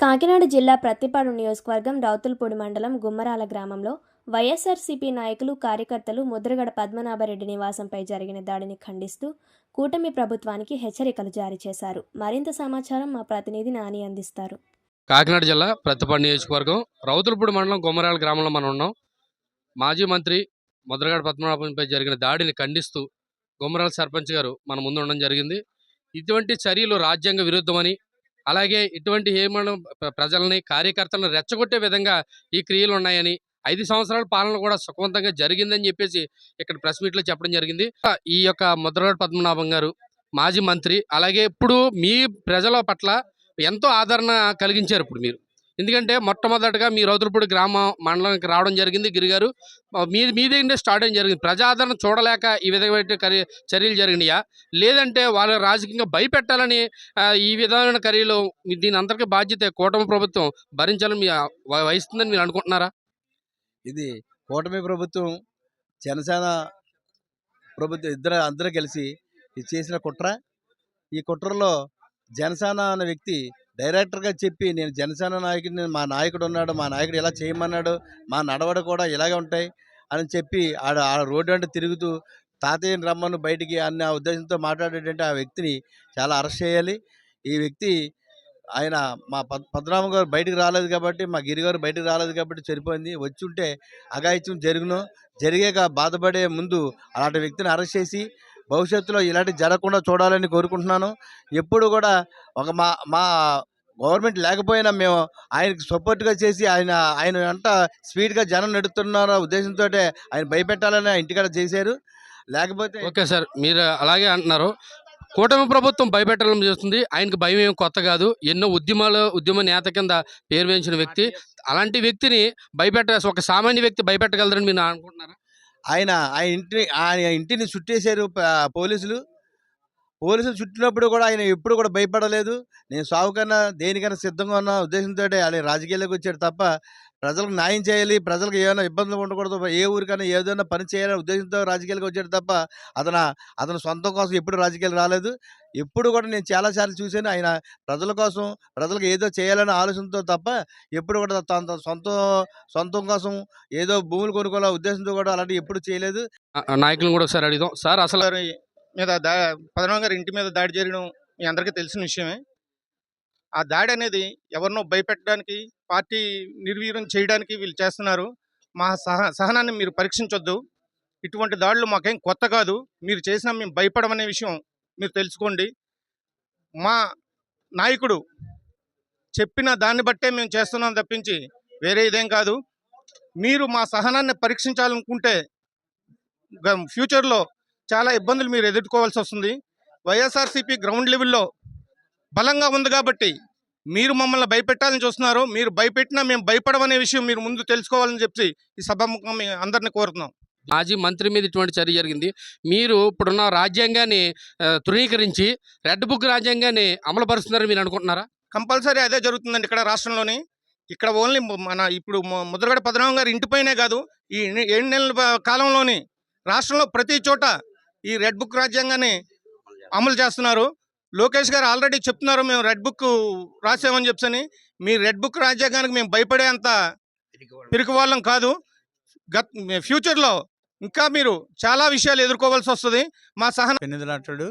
కాకినాడ జిల్లా ప్రత్తిపాడు నియోజకవర్గం రౌతులపూడి మండలం గుమ్మరాల గ్రామంలో వైఎస్ఆర్సీపీ నాయకులు కార్యకర్తలు ముద్రగడ పద్మనాభరెడ్డి నివాసంపై జరిగిన దాడిని ఖండిస్తూ కూటమి ప్రభుత్వానికి హెచ్చరికలు జారీ చేశారు. మరింత సమాచారం మా ప్రతినిధి నాని అందిస్తారు. కాకినాడ జిల్లా ప్రతిపాడు నియోజకవర్గం రౌతులపూడి మండలం గుమ్మరాల గ్రామంలో మనం ఉన్నాం. మాజీ మంత్రి ముద్రగడ పద్మనాభంపై జరిగిన దాడిని ఖండిస్తూ గుమ్మరాల సర్పంచ్ గారు మన ముందు ఉండడం జరిగింది. ఇటువంటి చర్యలు రాజ్యాంగ విరుద్ధమని అలాగే ఇటువంటి ఏమడం ప్రజల్ని కార్యకర్తలను రెచ్చగొట్టే విధంగా ఈ క్రియలు ఉన్నాయని ఐదు సంవత్సరాల పాలన కూడా సుఖవంతంగా జరిగిందని చెప్పేసి ఇక్కడ ప్రెస్ మీట్లో చెప్పడం జరిగింది. ఈ యొక్క ముద్రగడ పద్మనాభం గారు మాజీ మంత్రి అలాగే ఇప్పుడు మీ ప్రజల పట్ల ఎంతో ఆదరణ కలిగించారు ఇప్పుడు మీరు. ఎందుకంటే మొట్టమొదటగా మీ రౌతులపూడి గ్రామ మండలానికి రావడం జరిగింది గిరిగారు. మీ మీ దగ్గర స్టార్ట్ అయ్యడం జరిగింది. ప్రజాదరణ చూడలేక ఈ విధమైన చర్యలు జరిగినాయా? లేదంటే వాళ్ళ రాజకీయంగా భయపెట్టాలని ఈ విధమైన చర్యలు దీని అందరికీ బాధ్యత కూటమి ప్రభుత్వం భరించాలని మీ వహిస్తుందని మీరు అనుకుంటున్నారా? ఇది కూటమి ప్రభుత్వం జనసేన ప్రభుత్వం ఇద్దరు అందరూ కలిసి ఇది చేసిన కుట్ర. ఈ కుట్రలో జనసేన అనే వ్యక్తి డైరెక్టర్గా చెప్పి నేను జనసేన నాయకుడిని మా నాయకుడు ఉన్నాడు మా నాయకుడు ఇలా చేయమన్నాడు మా నడవడ కూడా ఇలాగే ఉంటాయి అని చెప్పి ఆడ ఆ రోడ్డు అంటే తిరుగుతూ తాతయ్యని రమ్మను బయటికి అన్న ఉద్దేశంతో మాట్లాడేటంటే ఆ వ్యక్తిని చాలా అరెస్ట్ చేయాలి. ఈ వ్యక్తి ఆయన మా పద్ పద్మనాభం గారు బయటకు రాలేదు కాబట్టి మా గిరి గారు రాలేదు కాబట్టి సరిపోయింది వచ్చి ఉంటే అఘాయిత్యం జరుగును. జరిగాక బాధపడే ముందు అలాంటి వ్యక్తిని అరెస్ట్ చేసి భవిష్యత్తులో ఇలాంటి జరగకుండా చూడాలని కోరుకుంటున్నాను. ఎప్పుడు కూడా ఒక మా మా గవర్నమెంట్ లేకపోయినా మేము ఆయనకి సపోర్ట్గా చేసి ఆయన ఆయన వెంట స్పీడ్గా జనం నడుస్తున్న ఉద్దేశంతో ఆయన భయపెట్టాలని ఇంటికాడ చేశారు. లేకపోతే ఓకే సార్ మీరు అలాగే అంటున్నారు. కూటమి ప్రభుత్వం భయపెట్టాలని చేస్తుంది. ఆయనకు భయం ఏం కొత్త కాదు. ఎన్నో ఉద్యమాలు ఉద్యమ నేత కింద పేరు వేయించిన వ్యక్తి. అలాంటి వ్యక్తిని భయపెట్ట ఒక సామాన్య వ్యక్తి భయపెట్టగలరని మీరు అనుకుంటున్నారా? ఆయన ఆయన ఇంటిని ఆయన ఇంటిని చుట్టేశారు పోలీసులు. పోలీసులు చుట్టినప్పుడు కూడా ఆయన ఎప్పుడు కూడా భయపడలేదు. నేను సావుకన్నా దేనికైనా సిద్ధంగా ఉన్న ఉద్దేశంతో ఆయన రాజకీయాల్లోకి వచ్చాడు తప్ప ప్రజలకు న్యాయం చేయాలి ప్రజలకు ఏమైనా ఇబ్బందులు ఉండకూడదు ఏ ఊరికైనా ఏదైనా పని చేయాలనే ఉద్దేశంతో రాజకీయాలకు వచ్చాడు తప్ప అతను అతను సొంతం కోసం ఎప్పుడు రాజకీయాలు రాలేదు. ఎప్పుడు కూడా నేను చాలాసార్లు చూశాను ఆయన ప్రజల కోసం ప్రజలకు ఏదో చేయాలనే ఆలోచనతో తప్ప ఎప్పుడు కూడా తన సొంత సొంతం కోసం ఏదో భూములు కొనుక్కోవాలనే ఉద్దేశంతో కూడా అలాంటివి ఎప్పుడు చేయలేదు. నాయకులను కూడా ఒకసారి అడుగుదాం. సార్ అసలు మీద దా పద్మనాభం గారి ఇంటి మీద దాడి జరగడం మీ అందరికీ తెలిసిన విషయమే. ఆ దాడి అనేది ఎవరినో భయపెట్టడానికి పార్టీ నిర్వీర్యం చేయడానికి వీళ్ళు చేస్తున్నారు. మా సహ సహనాన్ని మీరు పరీక్షించొద్దు. ఇటువంటి దాడులు మాకేం కొత్త కాదు. మీరు చేసినా మేము భయపడమనే విషయం మీరు తెలుసుకోండి. మా నాయకుడు చెప్పిన దాన్ని బట్టే మేము చేస్తున్నాం తప్పించి వేరే ఇదేం కాదు. మీరు మా సహనాన్ని పరీక్షించాలనుకుంటే ఫ్యూచర్లో చాలా ఇబ్బందులు మీరు ఎదుర్కోవాల్సి వస్తుంది. వైఎస్ఆర్సీపీ గ్రౌండ్ లెవెల్లో బలంగా ఉంది కాబట్టి మీరు మమ్మల్ని భయపెట్టాలని చూస్తున్నారు. మీరు భయపెట్టినా మేము భయపడమనే విషయం మీరు ముందు తెలుసుకోవాలని చెప్పి ఈ సభాముఖం అందరిని కోరుతున్నాం. మాజీ మంత్రి మీద ఇటువంటి చర్య జరిగింది. మీరు ఇప్పుడున్న రాజ్యాంగాన్ని తృణీకరించి రెడ్ బుక్ రాజ్యాంగాన్ని అమలుపరుస్తున్నారని మీరు అనుకుంటున్నారా? కంపల్సరీ అదే జరుగుతుందండి ఇక్కడ రాష్ట్రంలోని. ఇక్కడ ఓన్లీ మన ఇప్పుడు ముద్రగడ పద్మనాభం గారి ఇంటిపైనే కాదు. ఈ ఏడు నెలల కాలంలోని రాష్ట్రంలో ప్రతి చోట ఈ రెడ్ బుక్ రాజ్యాంగాన్ని అమలు చేస్తున్నారు. లోకేష్ గారు ఆల్రెడీ చెప్తున్నారు మేము రెడ్ బుక్ రాసామని చెప్పని మీ రెడ్ బుక్ రాజ్యాంగానికి మేము భయపడే అంత పిరికి వాళ్ళం కాదు. గత ఫ్యూచర్లో ఇంకా మీరు చాలా విషయాలు ఎదుర్కోవాల్సి వస్తుంది. మా సహన పెన్నిదిలాంటాడు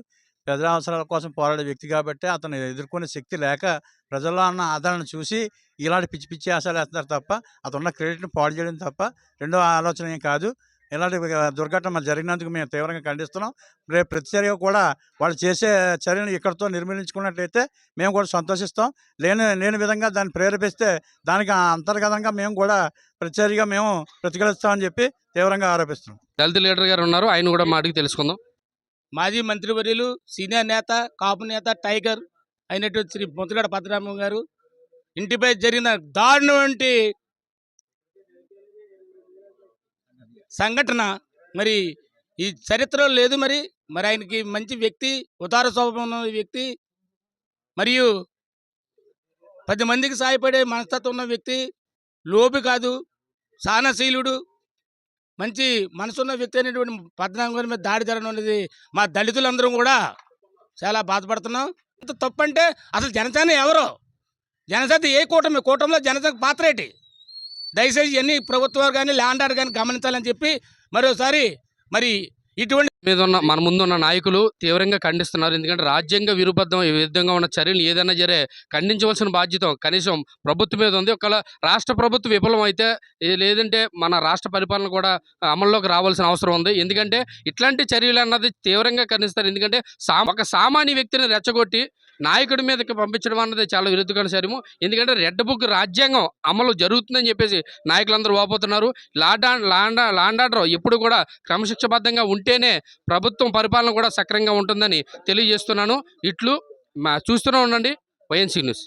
ప్రజల అవసరాల కోసం పోరాడే వ్యక్తి కాబట్టి అతను ఎదుర్కొనే శక్తి లేక ప్రజల్లో ఉన్న ఆదరణ చూసి ఇలాంటి పిచ్చి పిచ్చి ఆశలు వేస్తున్నారు తప్ప అతను ఉన్న క్రెడిట్ని పాడు చేయడం తప్ప రెండో ఆలోచన ఏం కాదు. ఇలాంటి దుర్ఘటన జరిగినందుకు మేము తీవ్రంగా ఖండిస్తున్నాం. రేపు ప్రతి చర్య కూడా వాళ్ళు చేసే చర్యను ఇక్కడితో నిర్మూలించుకున్నట్లయితే మేము కూడా సంతోషిస్తాం. లేని లేని విధంగా దాన్ని ప్రేరేపిస్తే దానికి అంతర్గతంగా మేము కూడా ప్రతిచర్యగా మేము ప్రతిఘటిస్తామని చెప్పి తీవ్రంగా ఆరోపిస్తున్నాం. దళిత లీడర్ గారు ఉన్నారు. ఆయన కూడా మా అడిగి తెలుసుకుందాం. మాజీ మంత్రివర్యులు సీనియర్ నేత కాపు నేత టైగర్ అయినటువంటి శ్రీ ముద్రగడ పద్మనాభం గారు ఇంటిపై జరిగిన దారుణటువంటి సంఘటన. మరి ఈ చరిత్రలో లేదు మరి. మరి ఆయనకి మంచి వ్యక్తి ఉదార స్వభావం ఉన్న వ్యక్తి మరియు పది మందికి సాయపడే మనస్తత్వం ఉన్న వ్యక్తి లోబి కాదు సహనశీలుడు మంచి మనసున్న వ్యక్తి అనేటువంటి పద్మనాభం మీద దాడి జరగడం అనేది మా దళితులందరం కూడా చాలా బాధపడుతున్నాం. ఇంత తప్పు అంటే అసలు జనసేన ఎవరు? జనసేన ఏ కూటమి? కూటమిలో జనసేన పాత్ర ఏంటి? దయచేసి ఇవన్నీ ప్రభుత్వాలు కానీ ల్యాండర్ కానీ గమనించాలని చెప్పి మరోసారి మరి ఇటువంటి మీద ఉన్న మన ముందున్న నాయకులు తీవ్రంగా ఖండిస్తున్నారు. ఎందుకంటే రాజ్యాంగ విరుబద్ధం విరుద్ధంగా ఉన్న చర్యలు ఏదైనా జరే ఖండించవలసిన బాధ్యత కనీసం ప్రభుత్వం మీద ఉంది. ఒకవేళ రాష్ట్ర ప్రభుత్వం విఫలం అయితే లేదంటే మన రాష్ట్ర పరిపాలన కూడా అమల్లోకి రావాల్సిన అవసరం ఉంది. ఎందుకంటే ఇట్లాంటి చర్యలు అన్నది తీవ్రంగా ఖండిస్తారు. ఎందుకంటే సా ఒక సామాన్య వ్యక్తిని రెచ్చగొట్టి నాయకుడి మీదకి పంపించడం అన్నది చాలా విరుద్ధమైన చర్యము. ఎందుకంటే రెడ్ బుక్ రాజ్యాంగం అమలు జరుగుతుందని చెప్పేసి నాయకులందరూ వాపోతున్నారు. లాడా లాండా లాండాడర్ ఎప్పుడు కూడా క్రమశిక్షబద్ధంగా ఉంటేనే ప్రభుత్వం పరిపాలన కూడా సక్రంగా ఉంటుందని తెలియజేస్తున్నాను. ఇట్లు మా చూస్తూనే ఉండండి. YNC news.